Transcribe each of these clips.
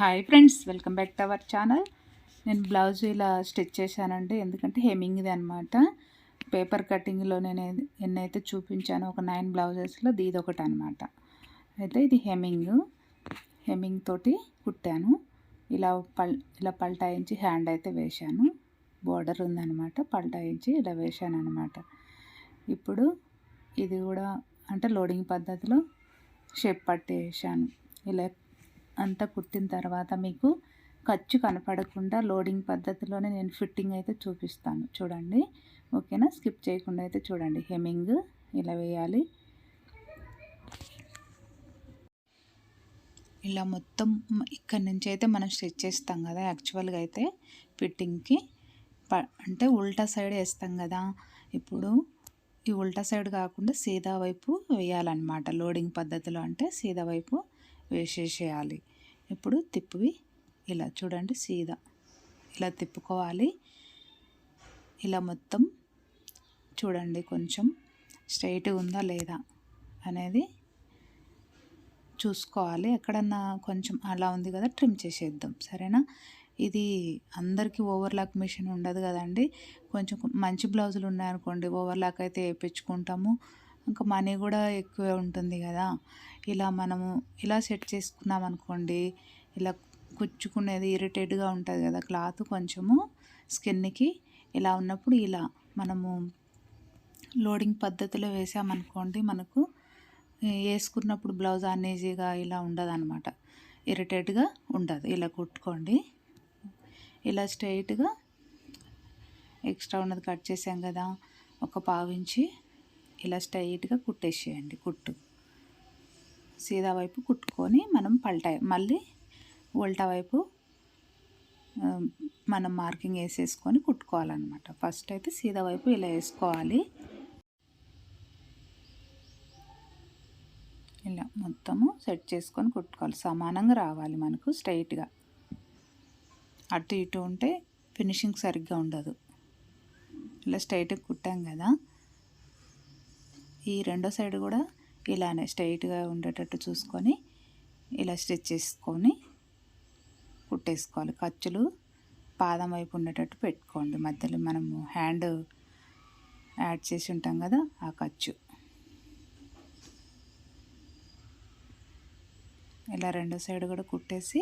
Hi friends welcome back to our channel నేను blouse ఇలా stitch చేశానండి. ఎందుకంటే హెమింగ్ది అనమాట పేపర్ కటింగ్లో నేను ఎన్నైతే చూపించానో ఒక నైన్ బ్లౌజెస్లో దీది ఒకటి అనమాట అయితే ఇది హెమింగ్. హెమింగ్ తోటి కుట్టాను. ఇలా పల్ ఇలా పల్టాయించి హ్యాండ్ అయితే వేశాను. బోర్డర్ ఉందనమాట పల్టాయించి ఇలా వేశాను అనమాట ఇప్పుడు ఇది కూడా అంటే లోడింగ్ పద్ధతిలో షేప్ పట్టి వేసాను ఇలా అంతా కుట్టిన తర్వాత మీకు ఖర్చు కనపడకుండా లోడింగ్ పద్ధతిలోనే నేను ఫిట్టింగ్ అయితే చూపిస్తాను. చూడండి. ఓకేనా? స్కిప్ చేయకుండా అయితే చూడండి. హెమింగ్ ఇలా వేయాలి. ఇలా మొత్తం ఇక్కడ నుంచి అయితే మనం స్టిచ్ చేస్తాం కదా యాక్చువల్గా అయితే ఫిట్టింగ్కి. ప అంటే ఉల్టా సైడ్ వేస్తాం కదా. ఇప్పుడు ఈ ఉల్టా సైడ్ కాకుండా సీదా వైపు వేయాలన్నమాట. లోడింగ్ పద్ధతిలో అంటే సీదా వైపు వేసేసేయాలి. ఇప్పుడు తిప్పి ఇలా చూడండి సీదా. ఇలా తిప్పుకోవాలి. ఇలా మొత్తం చూడండి కొంచెం స్ట్రైట్గా ఉందా లేదా అనేది చూసుకోవాలి. ఎక్కడన్నా కొంచెం అలా ఉంది కదా ట్రిమ్ చేసేద్దాం. సరేనా? ఇది అందరికీ ఓవర్లాక్ మిషన్ ఉండదు కదండి. కొంచెం మంచి బ్లౌజులు ఉన్నాయనుకోండి ఓవర్లాక్ అయితే వేయించుకుంటాము. ఇంకా మనీ కూడా ఎక్కువే ఉంటుంది కదా. ఇలా మనము ఇలా సెట్ చేసుకున్నాం అనుకోండి ఇలా కుచ్చుకునేది ఇరిటేట్గా ఉంటుంది కదా. క్లాత్ కొంచెము స్కిన్కి ఇలా ఉన్నప్పుడు ఇలా మనము లోడింగ్ పద్ధతిలో వేసామనుకోండి మనకు వేసుకున్నప్పుడు బ్లౌజ్ అనేజీగా ఇలా ఉండదు అనమాట ఇరిటేట్గా ఉండదు. ఇలా కుట్టుకోండి. ఇలా స్ట్రైట్గా ఎక్స్ట్రా ఉన్నది కట్ చేసాం కదా ఒక పావించి ఇలా స్ట్రైట్గా కుట్టేసేయండి కుట్టు. సీదా వైపు కుట్టుకొని మనం పల్టా మళ్ళీ ఉల్టా వైపు మనం మార్కింగ్ వేసేసుకొని కుట్టుకోవాలన్నమాట. ఫస్ట్ అయితే సీదా వైపు ఇలా వేసుకోవాలి. ఇలా మొత్తము సెట్ చేసుకొని కుట్టుకోవాలి. సమానంగా రావాలి మనకు స్ట్రైట్గా. అటు ఇటు ఉంటే ఫినిషింగ్ సరిగ్గా ఉండదు. ఇలా స్ట్రైట్గా కుట్టాం కదా. ఈ రెండో సైడ్ కూడా ఇలానే స్ట్రైట్గా ఉండేటట్టు చూసుకొని ఇలా స్టిచ్ చేసుకొని కుట్టేసుకోవాలి. ఖర్చులు పాదం వైపు ఉండేటట్టు పెట్టుకోండి. మధ్యలో మనము హ్యాండ్ యాడ్ చేసి ఉంటాం కదా ఆ ఖర్చు. ఇలా రెండో సైడ్ కూడా కుట్టేసి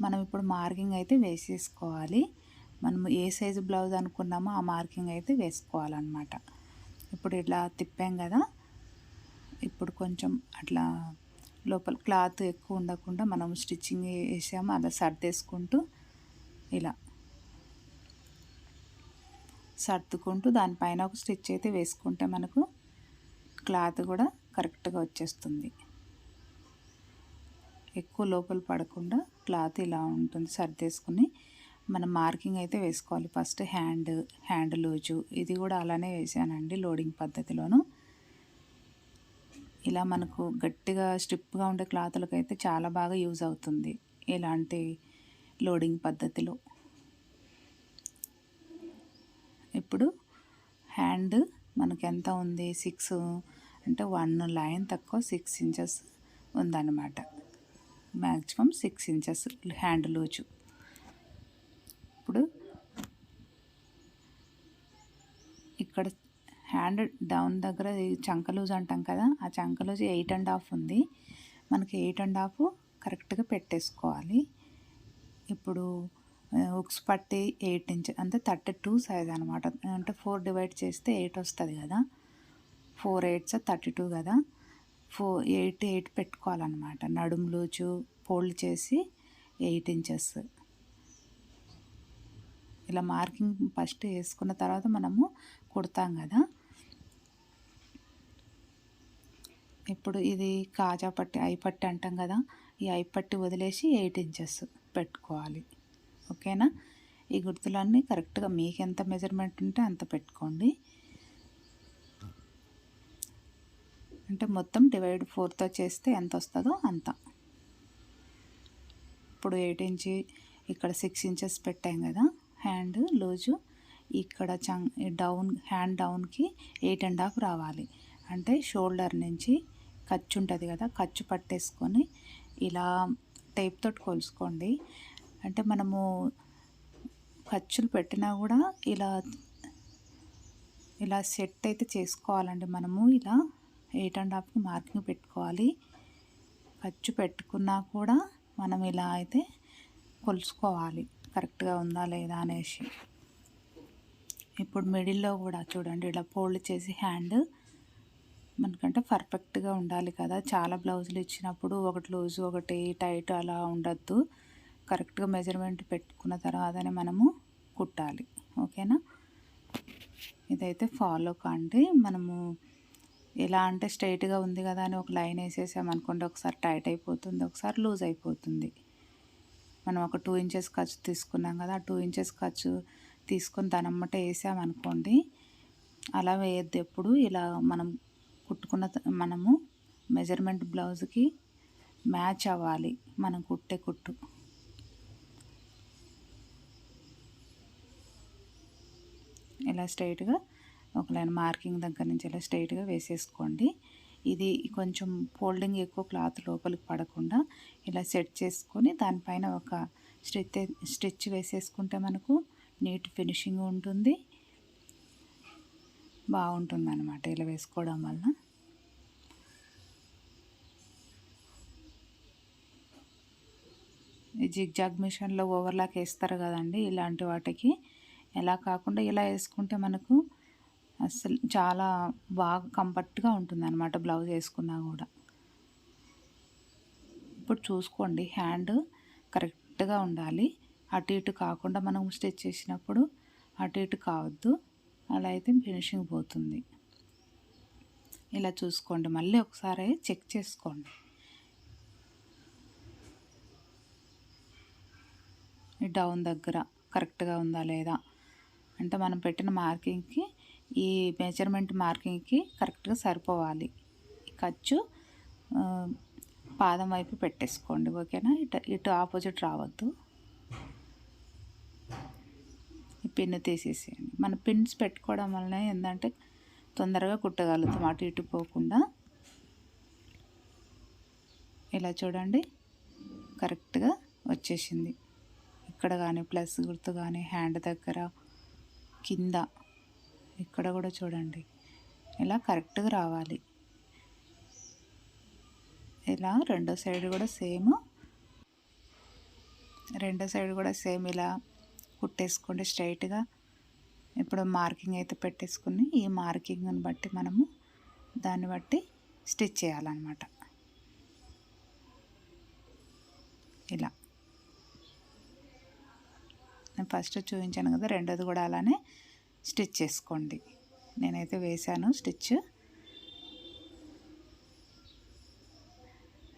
మనం ఇప్పుడు మార్కింగ్ అయితే వేసేసుకోవాలి. మనము ఏ సైజు బ్లౌజ్ అనుకున్నామో ఆ మార్కింగ్ అయితే వేసుకోవాలన్నమాట. ఇప్పుడు ఇట్లా తిప్పాం కదా ఇప్పుడు కొంచెం అట్లా లోపల క్లాత్ ఎక్కువ ఉండకుండా మనం స్టిచ్చింగ్ వేసాము అలా సర్దేసుకుంటూ ఇలా సర్దుకుంటూ దానిపైన ఒక స్టిచ్ అయితే వేసుకుంటే మనకు క్లాత్ కూడా కరెక్ట్గా వచ్చేస్తుంది. ఎక్కువ లోపల పడకుండా క్లాత్ ఇలా ఉంటుంది సర్దేసుకుని మనం మార్కింగ్ అయితే వేసుకోవాలి. ఫస్ట్ హ్యాండ్ హ్యాండ్ లూజు ఇది కూడా అలానే వేసానండి లోడింగ్ పద్ధతిలోను. ఇలా మనకు గట్టిగా స్ట్రిప్గా ఉండే క్లాతులకు అయితే చాలా బాగా యూజ్ అవుతుంది ఇలాంటి లోడింగ్ పద్ధతిలో. ఇప్పుడు హ్యాండ్ మనకు ఎంత ఉంది? సిక్స్ అంటే వన్ లైన్ తక్కువ సిక్స్ ఇంచెస్ ఉందన్నమాట. Maximum six inches hand loose. ఇప్పుడు ఇక్కడ హ్యాండ్ డౌన్ దగ్గర చంక లూజ్ అంటాం కదా ఆ చంక లూజ్ ఎయిట్ అండ్ హాఫ్ ఉంది. మనకి ఎయిట్ అండ్ హాఫ్ కరెక్ట్గా పెట్టేసుకోవాలి. ఇప్పుడు ఉక్స్ పట్టి ఎయిట్ ఇంచ్ అంటే థర్టీ టూ సైజ్ అనమాట అంటే ఫోర్ డివైడ్ చేస్తే ఎయిట్ వస్తుంది కదా. ఫోర్ ఎయిట్స్ థర్టీ టూ కదా. ఫోర్ ఎయిట్ ఎయిట్ పెట్టుకోవాలన్నమాట. నడుం లూజు ఫోల్డ్ చేసి ఎయిట్ ఇంచెస్. ఇలా మార్కింగ్ ఫస్ట్ వేసుకున్న తర్వాత మనము కుడతాం కదా. ఇప్పుడు ఇది కాజా పట్టి ఐపట్టి అంటాం కదా. ఈ ఐపట్టి వదిలేసి ఎయిట్ ఇంచెస్ పెట్టుకోవాలి. ఓకేనా? ఈ గుర్తులన్నీ కరెక్ట్గా మీకు ఎంత మెజర్మెంట్ ఉంటే అంత పెట్టుకోండి. అంటే మొత్తం డివైడ్ ఫోర్తో చేస్తే ఎంత వస్తుందో అంత. ఇప్పుడు ఎయిట్ ఇంచి ఇక్కడ సిక్స్ ఇంచెస్ పెట్టాం కదా. హ్యాండ్ లూజు ఇక్కడ చం డౌన్ హ్యాండ్ డౌన్కి ఎయిట్ అండ్ హాఫ్ రావాలి. అంటే షోల్డర్ నుంచి ఖర్చు ఉంటుంది కదా ఖర్చు పట్టేసుకొని ఇలా టేప్ తోటి కొలుసుకోండి. అంటే మనము ఖర్చులు పెట్టినా కూడా ఇలా ఇలా సెట్ అయితే చేసుకోవాలండి మనము. ఇలా ఎయిట్ అండ్ హాఫ్కి మార్కింగ్ పెట్టుకోవాలి. ఖర్చు పెట్టుకున్నా కూడా మనం ఇలా అయితే కొలుసుకోవాలి. కరెక్ట్గా ఉందా లేదా అనేసి. ఇప్పుడు మిడిల్లో కూడా చూడండి ఇలా ఫోల్డ్ చేసి హ్యాండ్ మనకంటే పర్ఫెక్ట్గా ఉండాలి కదా. చాలా బ్లౌజులు ఇచ్చినప్పుడు ఒకటి లూజ్ ఒకటి టైట్ అలా ఉండద్దు. కరెక్ట్గా మెజర్మెంట్ పెట్టుకున్న తర్వాతనే మనము కుట్టాలి. ఓకేనా? ఇదైతే ఫాలో కాండి. మనము ఎలా అంటే స్ట్రైట్గా ఉంది కదా అని ఒక లైన్ వేసేసామనుకోండి ఒకసారి టైట్ అయిపోతుంది ఒకసారి లూజ్ అయిపోతుంది. మనం ఒక టూ ఇంచెస్ ఖర్చు తీసుకున్నాం కదా ఆ టూ ఇంచెస్ ఖర్చు తీసుకొని దాని అమ్మట వేసామనుకోండి అలా వేయద్దు ఎప్పుడు. ఇలా మనం కుట్టుకున్న మనము మెజర్మెంట్ బ్లౌజ్కి మ్యాచ్ అవ్వాలి మనం కుట్టే కుట్టు. ఇలా స్ట్రైట్గా ఒక లైన్ మార్కింగ్ దగ్గర నుంచి ఇలా స్ట్రైట్గా వేసేసుకోండి. ఇది కొంచెం ఫోల్డింగ్ ఎక్కువ క్లాత్ లోపలికి పడకుండా ఇలా సెట్ చేసుకొని దానిపైన ఒక స్టిచ్ స్టిచ్ వేసేసుకుంటే మనకు నీట్ ఫినిషింగ్ ఉంటుంది. బాగుంటుంది అనమాట ఇలా వేసుకోవడం వల్ల ఈ జిగ్జాగ్ మిషన్లో ఓవర్లాక్ వేస్తారు కదండి ఇలాంటి వాటికి. ఎలా కాకుండా ఇలా వేసుకుంటే మనకు అసలు చాలా బాగా కంఫర్ట్గా ఉంటుంది అనమాట బ్లౌజ్ వేసుకున్నా కూడా. ఇప్పుడు చూసుకోండి హ్యాండ్ కరెక్ట్గా ఉండాలి. అటు ఇటు కాకుండా మనం స్టిచ్ చేసినప్పుడు అటు ఇటు కావద్దు. అలా అయితే ఫినిషింగ్ పోతుంది. ఇలా చూసుకోండి మళ్ళీ ఒకసారి చెక్ చేసుకోండి. ఈ డౌన్ దగ్గర కరెక్ట్గా ఉందా లేదా అంటే మనం పెట్టిన మార్కింగ్కి ఈ మెజర్మెంట్ మార్కింగ్కి కరెక్ట్గా సరిపోవాలి. ఖర్చు పాదం వైపు పెట్టేసుకోండి ఓకేనా? ఇటు ఇటు ఆపోజిట్ రావద్దు. ఈ పిన్ను తీసేసేయండి. మన పిన్స్ పెట్టుకోవడం వలన ఏంటంటే తొందరగా కుట్టగలుగుతాం అటు ఇటు పోకుండా. ఇలా చూడండి కరెక్ట్గా వచ్చేసింది. ఇక్కడ కానీ ప్లస్ గుర్తు కానీ హ్యాండ్ దగ్గర కింద ఇక్కడ కూడా చూడండి. ఇలా కరెక్ట్గా రావాలి. ఇలా రెండో సైడ్ కూడా సేమ్. రెండో సైడ్ కూడా సేమ్ ఇలా కుట్టేసుకోండి స్ట్రైట్గా. ఇప్పుడు మార్కింగ్ అయితే పెట్టేసుకుని ఈ మార్కింగ్ని బట్టి మనము దాన్ని బట్టి స్టిచ్ చేయాలన్నమాట. ఇలా. నేను ఫస్ట్ చూపించాను కదా రెండోది కూడా అలానే స్టిచ్ చేసుకోండి. నేనైతే వేశాను స్టిచ్.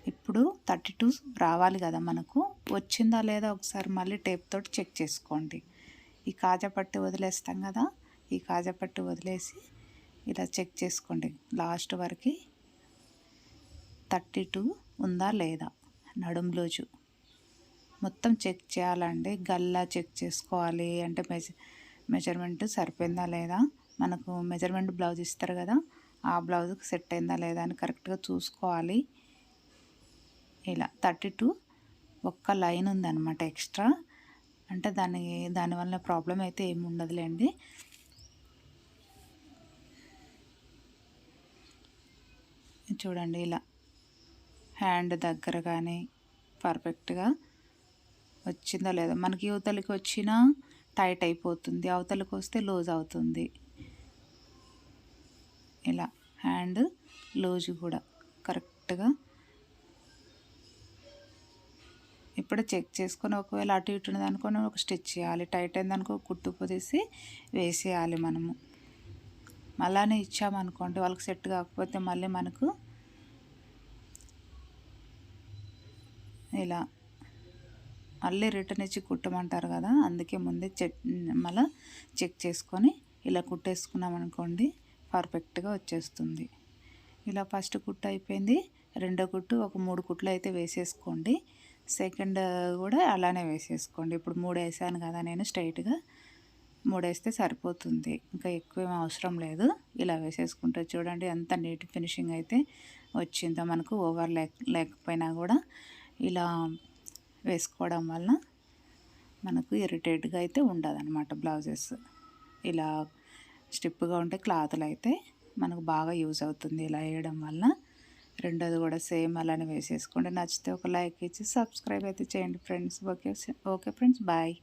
ఇప్పుడు థర్టీ టూ రావాలి కదా మనకు. వచ్చిందా లేదా ఒకసారి మళ్ళీ టేప్ తోటి చెక్ చేసుకోండి. ఈ కాజపట్టు వదిలేస్తాం కదా. ఈ కాజపట్టు వదిలేసి ఇలా చెక్ చేసుకోండి. లాస్ట్ వరకు థర్టీ టూ ఉందా లేదా? నడుం లోజు. మొత్తం చెక్ చేయాలండి. గల్లా చెక్ చేసుకోవాలి. అంటే మెజర్ మెజర్మెంట్ సరిపోయిందా లేదా? మనకు మెజర్మెంట్ బ్లౌజ్ ఇస్తారు కదా ఆ బ్లౌజ్కి సెట్ అయిందా లేదా అని కరెక్ట్గా చూసుకోవాలి. ఇలా థర్టీ టూ ఒక్క లైన్ ఉందన్నమాట ఎక్స్ట్రా. అంటే దాని దానివల్ల ప్రాబ్లం అయితే ఏమి ఉండదులేండి. చూడండి ఇలా హ్యాండ్ దగ్గర కానీ పర్ఫెక్ట్గా వచ్చిందో లేదో? మనకి యువతలకి వచ్చినా టైట్ అయిపోతుంది అవతలకి వస్తే లూజ్ అవుతుంది. ఇలా హ్యాండ్ లూజ్ కూడా కరెక్ట్గా. ఇప్పుడు చెక్ చేసుకొని ఒకవేళ అటు ఇటు ఉన్నదనుకొని ఒక స్టిచ్ చేయాలి టైట్ అయిందనుకో కుట్టు పొదిసి వేసేయాలి మనము. అలానే ఇచ్చామనుకోండి వాళ్ళకి సెట్ కాకపోతే మళ్ళీ మనకు ఇలా మళ్ళీ రిటర్న్ ఇచ్చి కుట్టమంటారు కదా అందుకే ముందే చెక్ మళ్ళీ చెక్ చేసుకొని ఇలా కుట్టేసుకున్నాం అనుకోండి పర్ఫెక్ట్గా వచ్చేస్తుంది. ఇలా ఫస్ట్ కుట్టు అయిపోయింది రెండో కుట్టు ఒక మూడు కుట్లు అయితే వేసేసుకోండి సెకండ్ కూడా అలానే వేసేసుకోండి. ఇప్పుడు మూడు వేసాను కదా నేను స్ట్రైట్గా మూడు వేస్తే సరిపోతుంది ఇంకా ఎక్కువ అవసరం లేదు ఇలా వేసేసుకుంటే చూడండి ఎంత నీట్ ఫినిషింగ్ అయితే వచ్చిందో మనకు ఓవర్ లేక లేకపోయినా కూడా ఇలా వేసుకోవడం వలన మనకు ఇరిటేట్గా అయితే ఉండదు అనమాట బ్లౌజెస్. ఇలా స్టిప్గా ఉంటే క్లాత్లు అయితే మనకు బాగా యూజ్ అవుతుంది ఇలా వేయడం వల్ల రెండోది కూడా సేమ్ అలానే వేసేసుకోండి. నచ్చితే ఒక లైక్ ఇచ్చి సబ్స్క్రైబ్ అయితే చేయండి friends. Okay okay friends. Bye.